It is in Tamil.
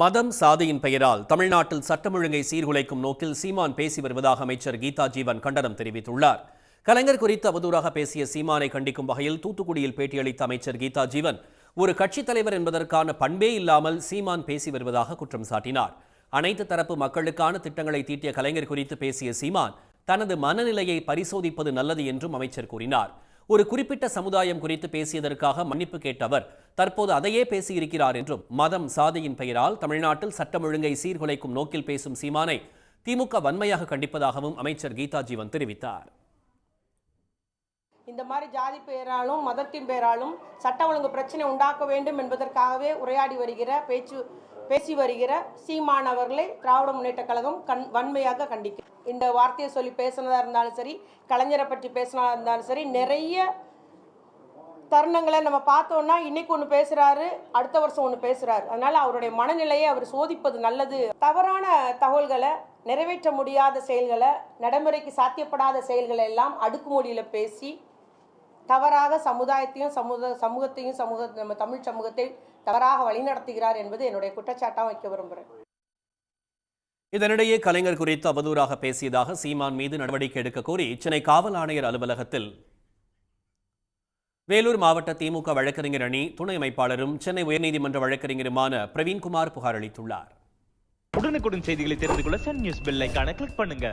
மதம் சாதியின் பெயரால் தமிழ்நாட்டில் சட்டம் ஒழுங்கை சீர்குலைக்கும் நோக்கில் சீமான் பேசி வருவதாக அமைச்சர் கீதா ஜீவன் கண்டனம் தெரிவித்துள்ளார். கலைஞர் குறித்து அவதூறாக பேசிய சீமானை கண்டிக்கும் வகையில் தூத்துக்குடியில் பேட்டியளித்த அமைச்சர் கீதா ஜீவன் ஒரு கட்சித் தலைவர் என்பதற்கான பண்பே இல்லாமல் சீமான் பேசி வருவதாக குற்றம் சாட்டினார். அனைத்து தரப்பு மக்களுக்கான திட்டங்களை தீட்டிய கலைஞர் குறித்து பேசிய சீமான் தனது மனநிலையை பரிசோதிப்பது நல்லது என்றும் அமைச்சர் கூறினார். ஒரு குறிப்பிட்ட சமுதாயம் குறித்து பேசியதற்காக மன்னிப்பு கேட்ட அவர் தற்போது அதையே பேசியிருக்கிறார் என்றும் மதம் சாதியின் பெயரால் தமிழ்நாட்டில் சட்டம் ஒழுங்கை சீர்குலைக்கும் நோக்கில் பேசும் சீமானை திமுக வன்மையாக கண்டிப்பதாகவும் அமைச்சர் கீதா ஜீவன் தெரிவித்தார். இந்த மாதிரி ஜாதி பெயராலும் மதத்தின் பெயராலும் சட்ட ஒழுங்கு பிரச்சனை உண்டாக்க வேண்டும் என்பதற்காகவே உரையாடி வருகிற பேச்சு பேசி வருகிற சீமான் அவர்களை திராவிட முன்னேற்ற கழகம் கண் வன்மையாக கண்டிக்கும். இந்த வார்த்தையை சொல்லி பேசினதாக இருந்தாலும் சரி கலைஞரை பற்றி பேசினதாக இருந்தாலும் சரி நிறைய தருணங்களை நம்ம பார்த்தோம்னா இன்னைக்கு ஒன்று பேசுகிறாரு அடுத்த வருஷம் ஒன்று பேசுகிறாரு அதனால் அவருடைய மனநிலையை அவர் சோதிப்பது நல்லது. தவறான தகவல்களை நிறைவேற்ற முடியாத செயல்களை நடைமுறைக்கு சாத்தியப்படாத செயல்களை எல்லாம் அடுக்குமொழியில் பேசி தவறாக சமுதாயத்தையும் சமூக சமூகத்தையும் சமூக நம்ம தமிழ் சமூகத்தை தவறாக வழிநடத்துகிறார் என்பது என்னுடைய குற்றச்சாட்டாக வைக்க விரும்புகிறேன். இதனிடையே கலைஞர் குறித்து அவதூறாக பேசியதாக சீமான் மீது நடவடிக்கை எடுக்க கோரி சென்னை காவல் ஆணையர் அலுவலகத்தில் வேலூர் மாவட்ட திமுக வழக்கறிஞர் அணி துணை அமைப்பாளரும் சென்னை உயர்நீதிமன்ற வழக்கறிஞருமான பிரவீன்குமார் புகார் அளித்துள்ளார். உடனுக்குடன் செய்திகளை தெரிந்து கொள்ள சன் நியூஸ் பெல் கிளிக் பண்ணுங்க.